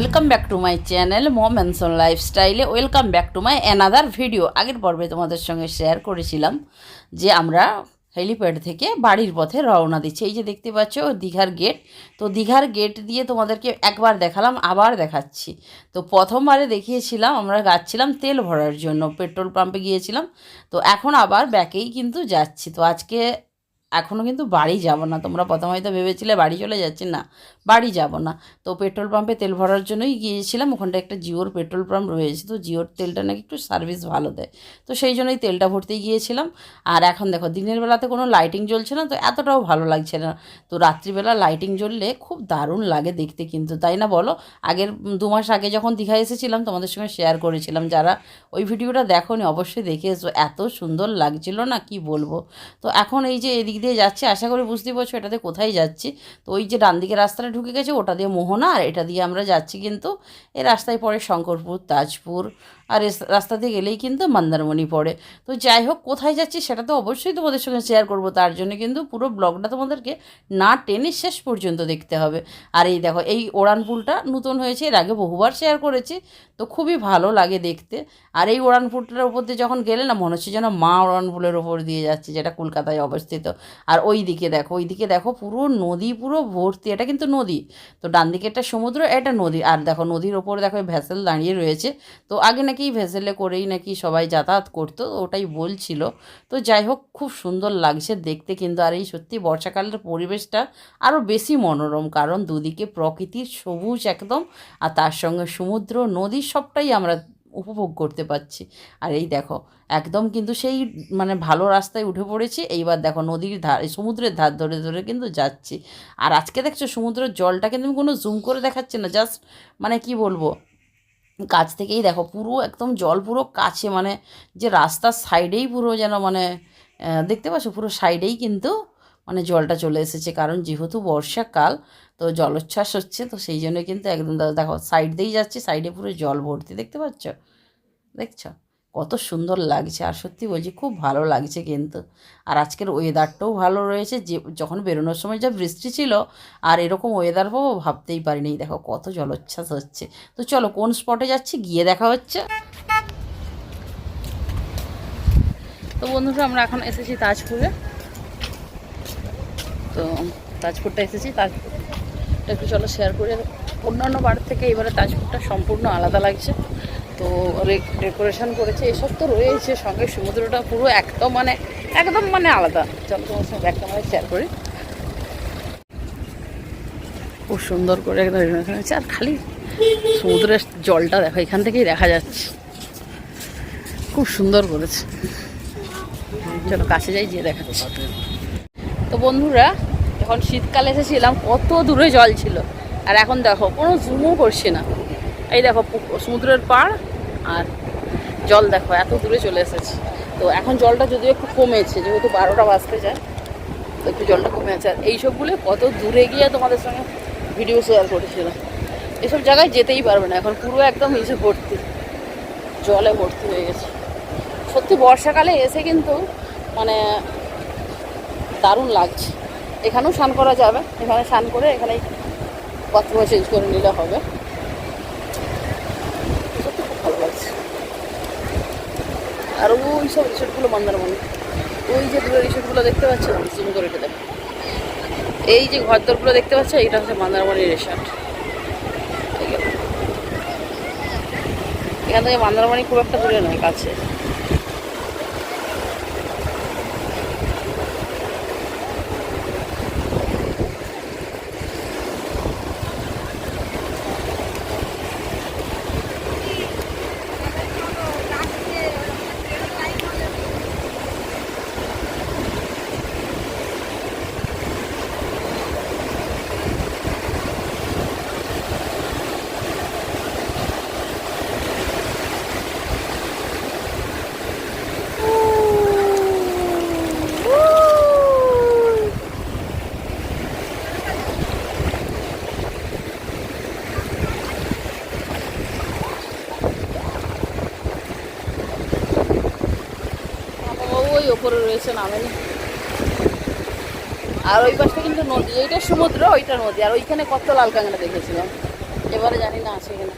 Welcome back to my channel mom Anson লাইফস্টাইলে welcome back to my another video আগের পর্বে তোমাদের সঙ্গে শেয়ার করেছিলাম যে আমরা হেলিপ্যাড থেকে বাড়ির পথে রওনা দিচ্ছি। এই যে দেখতে পাচ্ছ দীঘার গেট তো দীঘার গেট দিয়ে তোমাদেরকে একবার দেখালাম, আবার দেখাচ্ছি। তো প্রথমবারে দেখিয়েছিলাম, আমরা যাচ্ছিলাম তেল ভরার জন্য, পেট্রোল পাম্পে গিয়েছিলাম। তো এখন আবার ব্যাকেই কিন্তু যাচ্ছি। তো আজকে এখনও কিন্তু বাড়ি যাব না। তোমরা প্রথমে হয়তো ভেবেছিলে বাড়ি চলে যাচ্ছি। না বাড়ি যাব না। তো পেট্রোল পাম্পে তেল ভরার জন্যই গিয়েছিলাম ওখানটা একটা জিওর পেট্রোল পাম্প রয়েছে, তো জিওর তেলটা নাকি একটু সার্ভিস ভালো দেয়। তো সেই জন্যই তেলটা ভরতে গিয়েছিলাম। আর এখন দেখো, দিনের বেলাতে কোনো লাইটিং জ্বলছে না, তো এতটাও ভালো লাগছে না। তো রাত্রিবেলা লাইটিং জ্বললে খুব দারুণ লাগে দেখতে কিন্তু, তাই না বলো? আগের দু মাস আগে যখন দীঘায় এসেছিলাম, তোমাদের সঙ্গে শেয়ার করেছিলাম, যারা ওই ভিডিওটা দেখো নি অবশ্যই দেখে এসো, এত সুন্দর লাগছিল না, কি বলব? তো এখন এই যে এদিক দিয়ে যাচ্ছি, আশা করি বুঝতেই পারছ এটাতে কোথায় যাচ্ছি। তো ওই যে ডান দিকে রাস্তাটা ঢুকে গেছে, ওটা দিয়ে মোহনা আর এটা দিয়ে আমরা যাচ্ছি কিন্তু এ রাস্তায় পরে শঙ্করপুর, তাজপুর আর রাস্তা দিয়ে গেলেই কিন্তু মন্দারমণি পড়ে। তো যাই হোক, কোথায় যাচ্ছি সেটা তো অবশ্যই তোমাদের সঙ্গে শেয়ার করব। তার জন্য কিন্তু পুরো ব্লগটা তোমাদেরকে না টেনে শেষ পর্যন্ত দেখতে হবে। আর এই দেখো, এই ওড়ান ওড়ানপুলটা নতুন হয়েছে, এর আগে বহুবার শেয়ার করেছি, তো খুবই ভালো লাগে দেখতে। আর এই উড়ানপুলটার উপর দিয়ে যখন গেলে না, মনে হচ্ছে যেন মা উড়ানপুলের ওপর দিয়ে যাচ্ছে, যেটা কলকাতায় অবস্থিত। আর ওই দিকে দেখো ওই দিকে দেখো পুরো নদী, পুরো ভর্তি। এটা কিন্তু নদী। তো ডান দিকে একটা সমুদ্র, এটা নদী। আর দেখো, নদীর ওপর দেখো ভ্যাসেল দাঁড়িয়ে রয়েছে। তো আগে নাকি ভ্যাসেলে করেই নাকি সবাই যাতায়াত করতো, ওটাই বলছিল। তো যাই হোক, খুব সুন্দর লাগছে দেখতে কিন্তু। আর এই সত্যি বর্ষাকালের পরিবেশটা আরও বেশি মনোরম, কারণ দুদিকে প্রকৃতির সবুজ একদম, আর তার সঙ্গে সমুদ্র, নদী সবটাই আমরা উপভোগ করতে পারছি। আর এই দেখো, একদম কিন্তু সেই মানে ভালো রাস্তায় উঠে পড়েছি, এইবার দেখো নদীর ধার সমুদ্রের ধার ধরে ধরে কিন্তু যাচ্ছি। আর আজকে দেখছ সমুদ্রের জলটা কিন্তু আমি কোনো জুম করে দেখাচ্ছি না জাস্ট মানে কি বলব? কাছ থেকেই দেখো, পুরো একদম জল পুরো কাছে মানে যে রাস্তার সাইডেই পুরো যেন মানে দেখতে পাচ্ছ? পুরো সাইডেই কিন্তু মানে জলটা চলে এসেছে। কারণ যেহেতু বর্ষাকাল, তো জলোচ্ছ্বাস হচ্ছে, তো সেই জন্য কিন্তু একদম দেখো, সাইড দিয়েই যাচ্ছে, সাইডে পুরো জল ভর্তি, দেখতে পাচ্ছ? দেখছ? কত সুন্দর লাগছে। আর সত্যি বলছি, খুব ভালো লাগছে কিন্তু। আর আজকের ওয়েদারটাও ভালো রয়েছে। যে, যখন বেরোনোর সময় যা বৃষ্টি ছিল, আর এরকম ওয়েদার পাবো ভাবতেই পারিনি। দেখো কত জলোচ্ছ্বাস হচ্ছে। তো চলো, কোন স্পটে যাচ্ছি? গিয়ে দেখা হচ্ছে। তো বন্ধুরা, আমরা এখন এসেছি তাজপুরে। তো তাজপুরটা এসেছি। তাজপুরটা একটু চলো শেয়ার করে অন্যান্য বার থেকে এবারে তাজপুরটা সম্পূর্ণ আলাদা লাগছে। তো অনেক ডেকোরেশন করেছে, এসব তো রয়েছে সঙ্গে, সমুদ্রটা পুরো একদম মানে একদম মানে আলাদা। চলো তোমার সঙ্গে একটা মানে শেয়ার করি। খুব সুন্দর করে একদম হয়েছে আর খালি সমুদ্রের জলটা দেখো, এখান থেকেই দেখা যাচ্ছে। খুব সুন্দর করেছে। চলো কাছে যাই যেয়ে দেখাচ্ছি। তো বন্ধুরা, যখন শীতকালে এসেছিলাম, কত দূরে জল ছিল। আর এখন দেখো, কোনো জুমও করছে না। এই দেখো সমুদ্রের পাড় আর জল দেখো, এত দূরে চলে এসেছে। তো এখন জলটা যদিও একটু কমেছে, যেহেতু বারোটা বাজতে যায়, তো একটু জলটা কমে আছে। আর এইসবগুলো কত দূরে গিয়ে তোমাদের সঙ্গে ভিডিও শেয়ার করেছিলাম। এসব জায়গায় যেতেই পারবে না, এখন পুরো একদম ইসে ভর্তি। জলে ভর্তি হয়ে গেছে। সত্যি বর্ষাকালে এসে কিন্তু মানে দারুণ লাগছে। এখানেও স্নান করা যাবে, এখানে স্নান করে এখানে বাথরুমে চেঞ্জ করে নিলে হবে সত্যি খুব ভালো লাগছে আর ওই সব রিসোর্টগুলো মন্দারমণি ওই যে দূরে রিসোর্টগুলো দেখতে পাচ্ছ? জুম করে এটা দেখো। এই যে ঘরদরগুলো দেখতে পাচ্ছ? এটা হচ্ছে মন্দারমণি রিসোর্ট এখান থেকে মন্দারমণি খুব একটা দূরে নয়, কাছে। ওপরে রয়েছে নামেনি। আর ওই পাশটা কিন্তু নদী এইটা সমুদ্র ওইটা নদী। আর ওইখানে কত লাল কাঁকড়া দেখেছিলাম। এবারে জানি না আছে কিনা।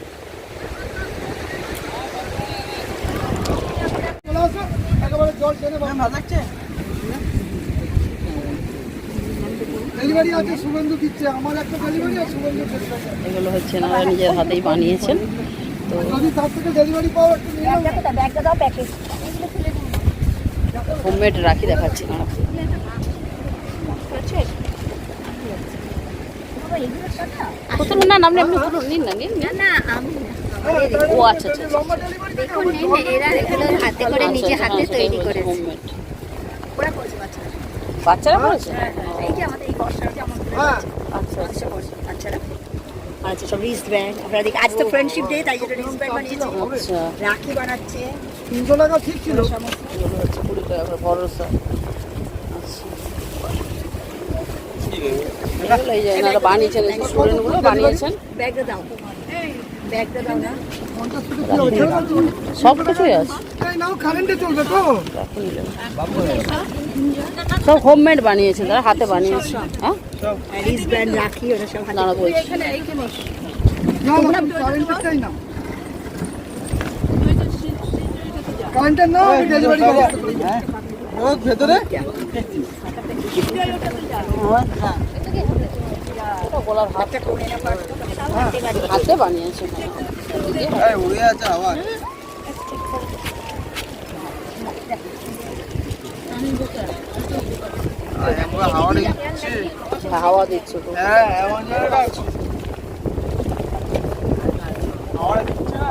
একেবারে জল টেনে ডেলিভারি আছে শুভেন্দু দিচ্ছে আমার একটা ডেলিভারি আর এগুলো হচ্ছে না নিজের হাতেই বানিয়েছেন। তো যদি তার থেকে ডেলিভারি পাও একটু নিয়ে নাও। হোমমেড রাখি দেখাচ্ছি না কত না নাম এমনি বলুন। নিন না নিন। ও আচ্ছা আচ্ছা আচ্ছা। এরা এগুলো হাতে করে নিজে আচ্ছা, হাতে তৈরি সেটাই করে বলছি, homemade। ওরা করছে বাচ্চারা। বাচ্চারা করেছে? এই যে আমাদের এই বর্ষার যে আমাদের হ্যাঁ। আচ্ছা বাচ্চারা আচ্ছা সব রিস্ট ব্যান্ড আপনারা দেখি আজ তো ফ্রেন্ডশিপ ডে তাই জন্য রিস্ট ব্যান্ড বানিয়েছে। আচ্ছা। রাখি বানাচ্ছে। তিনশো টাকা ঠিক ছিল। এগুলো হচ্ছে কুড়ি টাকা করে ভরসা বানিয়েছেন স্টুডেন্টগুলো বানিয়েছেন ব্যাগটা দাও ব্যাগটা দাও না। সব কিছুই আছে। সব হোমমেড বানিয়েছে তারা হাতে বানিয়েছে হ্যাঁ দাঁড়া বলছি না না কারেন্টের না ডেলিভারি ভেতরে হাত হাতে বানিয়েছে উড়ে আছে আবার হাওয়া দিচ্ছে হ্যাঁ এমন জায়গাটা আছে। হাওয়াটা দিচ্ছে না?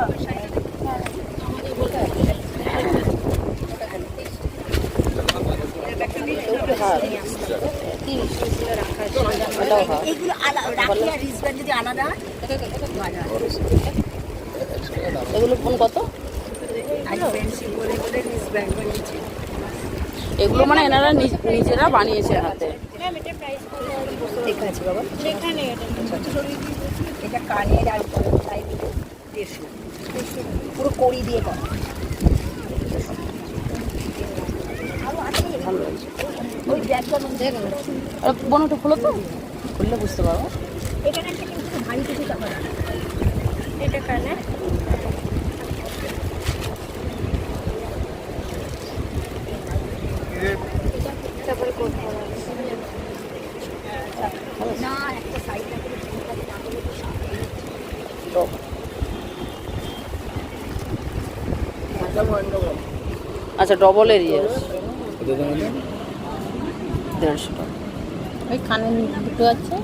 ওটা হাত তিরিশ এগুলো আলাদা রাখি আর যদি আলাদা এগুলো কোন কত? এগুলো মানে এনারা নিজ- নিজেরা বানিয়েছে হাতে। ঠিক আছে বাবা। এটা। কানের আর গলায় দেড়শো পুরো কড়ি দিয়ে করা। ভালো লাগছে ওই ব্যাগটা মধ্যে। আর বোনটা খুলো তো। খুললে বুঝতে পারব। এখানে একটা কিন্তু ভারী কিছু টাকা এটা কানে। তারপরে করতে হবে না একটা সাইডটা আচ্ছা ডবল ইয়ে দেড়শো টাকা। ওই কানে দুটো আছে।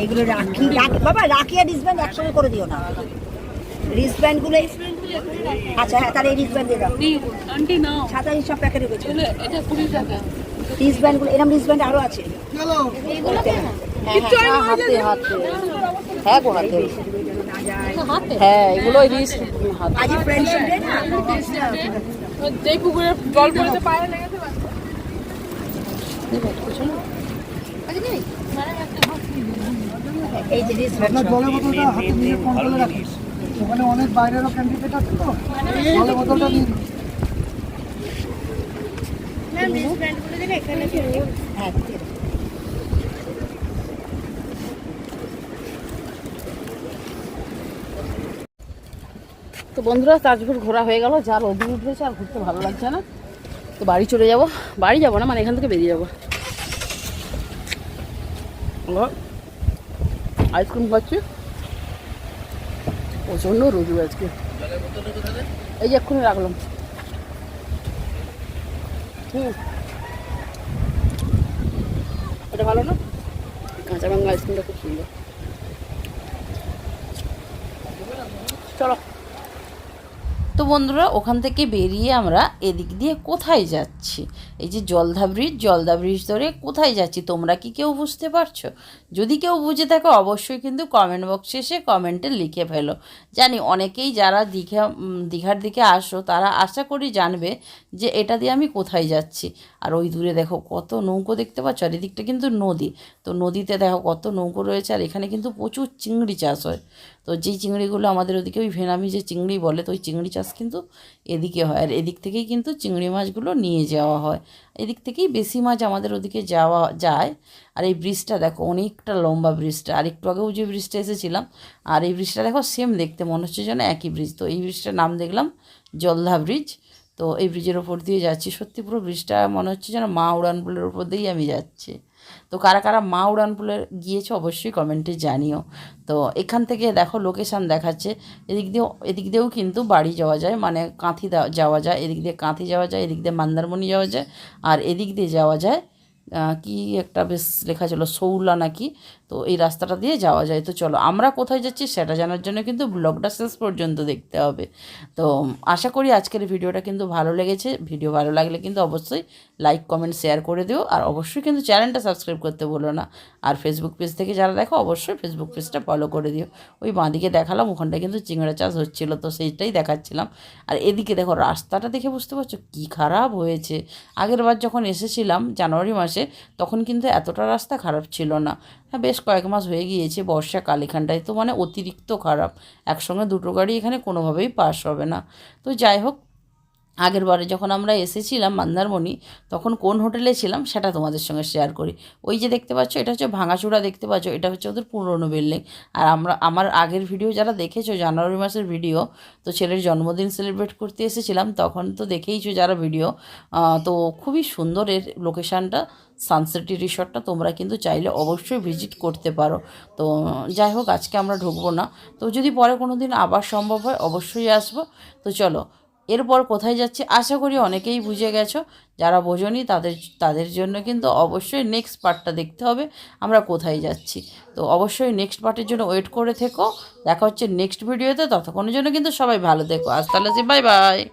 এইগুলো রাখি রাখি বাবা রাখি আর রিসব্যান্ড একসঙ্গে করে দিও না। রিসব্যান্ডগুলো আচ্ছা হ্যাঁ তাহলে রিসব্যান্ড দিয়ে দাও। সাদা সব প্যাকেটে গেছে রিসব্যান্ডগুলো এরকম রিসব্যান্ড আরও আছে। চলো হাতে হাতে। হ্যাঁ গো হাতে। হ্যাঁ এগুলো রিস হাতে। আজ ফ্রেন্ডশিপ ডে না? এই যে রিসব্যান্ড জলের বোতলটা হাতে নিয়ে কন্ট্রোলে রাখিস ওখানে অনেক বাইরেরও ক্যান্ডিডেট আছে তো? জলের বোতলটা নিয়ে। হ্যাঁ তো বন্ধুরা, তাজপুর ঘোরা হয়ে গেল। যা রোদ উঠেছে, আর ঘুরতে ভালো লাগছে না। তো বাড়ি চলে যাব। বাড়ি যাব না মানে এখান থেকে বেরিয়ে যাব। আইসক্রিম খাচ্ছি। প্রচণ্ড রোদ আজকে। এই যে এক্ষুনি রাখলাম। হুম। এটা ভালো না? কাঁচা বাংলা আইসক্রিমটা খুব সুন্দর। চলো। তো বন্ধুরা, ওখান থেকে বেরিয়ে আমরা এদিক দিয়ে কোথায় যাচ্ছি? এই যে জলধা ব্রিজ জলধা ব্রিজ ধরে কোথায় যাচ্ছি? তোমরা কি কেউ বুঝতে পারছ? যদি কেউ বুঝে থাকো, অবশ্যই কিন্তু কমেন্ট বক্সে এসে কমেন্টে লিখে ফেলো। জানি অনেকেই যারা দীঘা দীঘার দিকে আসো, তারা আশা করি জানবে যে এটা দিয়ে আমি কোথায় যাচ্ছি। আর ওই দূরে দেখো কত নৌকো দেখতে পাচ্ছ, আর এদিকটা কিন্তু নদী। তো নদীতে দেখো কত নৌকো রয়েছে, আর এখানে কিন্তু প্রচুর চিংড়ি চাষ হয়। তো যেই চিংড়িগুলো আমাদের ওদিকে ওই ভেনামি যে চিংড়ি বলে, তো ওই চিংড়ি চাষ কিন্তু এদিকে হয়। আর এদিক থেকেই কিন্তু চিংড়ি মাছগুলো নিয়ে যাওয়া হয়। এদিক থেকেই বেশি মাছ আমাদের ওদিকে যাওয়া, যায়। আর এই ব্রিজটা দেখো, অনেকটা লম্বা ব্রিজটা। আর একটু আগেও যে ব্রিজটা এসেছিলাম, আর এই ব্রিজটা দেখো সেম দেখতে, মনে হচ্ছে যেন একই ব্রিজ। তো এই ব্রিজটার নাম দেখলাম জলধা ব্রিজ। তো এই ব্রিজের ওপর দিয়ে যাচ্ছি। সত্যি পুরো ব্রিজটা মনে হচ্ছে যেন মা উড়ানপুলের ওপর দিয়েই আমি যাচ্ছি। তো কারা কারা মা উড়ানপুলে গিয়েছো অবশ্যই কমেন্টে জানিও। তো এখান থেকে দেখো লোকেশান দেখাচ্ছে। এদিক দিয়েও এদিক দিয়েও কিন্তু বাড়ি যাওয়া যায় মানে কাঁথি যাওয়া যায়। এদিক দিয়ে কাঁথি যাওয়া যায়, এদিক দিয়ে মন্দারমণি যাওয়া যায়, আর এদিক দিয়ে যাওয়া যায় কি একটা বেশ লেখা ছিল, সৌলা নাকি? তো এই রাস্তাটা দিয়ে যাওয়া যায়। তো চলো, আমরা কোথায় যাচ্ছি সেটা জানার জন্য কিন্তু ব্লগটা শেষ পর্যন্ত দেখতে হবে। তো, আশা করি আজকের ভিডিওটা কিন্তু ভালো লেগেছে। ভিডিও ভালো লাগলে কিন্তু অবশ্যই লাইক কমেন্ট শেয়ার করে দিও। আর অবশ্যই কিন্তু চ্যানেলটা সাবস্ক্রাইব করতে বলো না। আর ফেসবুক পেজ থেকে যারা দেখো, অবশ্যই ফেসবুক পেজটা ফলো করে দিও। ওই বাঁদিকে দেখালাম, ওখানটায় কিন্তু চিংড়া চাষ হচ্ছিল, তো সেইটাই দেখাচ্ছিলাম। আর এদিকে দেখো, রাস্তাটা দেখে বুঝতে পারছ কী খারাপ হয়েছে। আগের বার যখন এসেছিলাম, জানুয়ারি মাসে তখন কিন্তু এতটা রাস্তা খারাপ ছিল না। হ্যাঁ বেশ কয়েক মাস হয়ে গিয়েছে বর্ষাকাল এখানটায় তো মানে অতিরিক্ত খারাপ। একসঙ্গে দুটো গাড়ি এখানে কোনোভাবেই পাস হবে না। তো যাই হোক আগের বারে যখন আমরা এসেছিলাম মন্দারমণি, তখন কোন হোটেলে ছিলাম সেটা তোমাদের সঙ্গে শেয়ার করি। ওই যে দেখতে পাচ্ছ, এটা হচ্ছে ভাঙাচূড়া দেখতে পাচ্ছ, এটা হচ্ছে ওদের পুরনো বিল্ডিং আর আমরা, আমার আগের ভিডিও যারা দেখেছ, জানুয়ারি মাসের ভিডিও তো ছেলের জন্মদিন সেলিব্রেট করতে এসেছিলাম, তখন তো দেখেইছো যারা ভিডিও তো খুবই সুন্দর এর লোকেশানটা সানসেটি রিসর্টটা তোমরা কিন্তু চাইলে অবশ্যই ভিজিট করতে পারো। তো যাই হোক, আজকে আমরা ঢুকবো না। তো যদি পরে কোনো দিন আবার সম্ভব হয়, অবশ্যই আসব। তো চলো এরপর কোথায় যাচ্ছে? আশা করি অনেকেই বুঝে গেছো। যারা বোঝনি, তাদের তাদের জন্য কিন্তু অবশ্যই নেক্সট পার্টটা দেখতে হবে, আমরা কোথায় যাচ্ছি। তো অবশ্যই নেক্সট পার্টের জন্য ওয়েট করে থেকো। দেখা হচ্ছে নেক্সট ভিডিওতে ততক্ষণের জন্য কিন্তু সবাই ভালো থেকো। আজ তাহলে বাই বাই